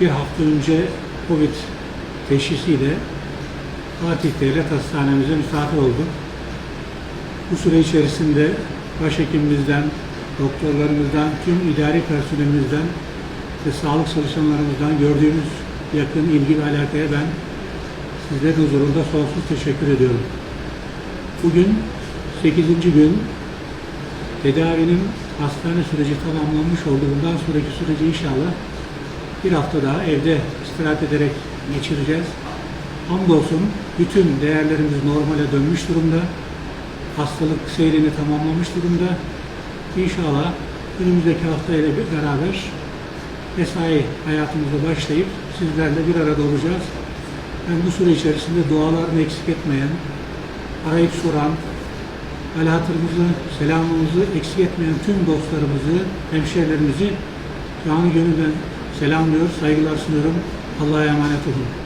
bir hafta önce Covid teşhisiyle Fatih Devlet Hastanemize misafir oldum. Bu süre içerisinde başhekimimizden, doktorlarımızdan, tüm idari personelimizden ve sağlık çalışanlarımızdan gördüğümüz yakın ilgi ve alakaya ben sizlerin huzurunda sonsuz teşekkür ediyorum. Bugün 8. gün tedavinin hastane süreci tamamlanmış oldu. Bundan sonraki süreci inşallah bir hafta daha evde istirahat ederek geçireceğiz. Hamdolsun bütün değerlerimiz normale dönmüş durumda. Hastalık seyrini tamamlamış durumda. İnşallah önümüzdeki haftayla bir beraber mesai hayatımıza başlayıp sizlerle bir arada olacağız. Ben bu süre içerisinde dualarını eksik etmeyen, arayıp soran, hal hatırımızı, selamımızı eksik etmeyen tüm dostlarımızı, hemşehrilerimizi canı gönülden selamlıyor, saygılar sunuyorum. Allah'a emanet olun.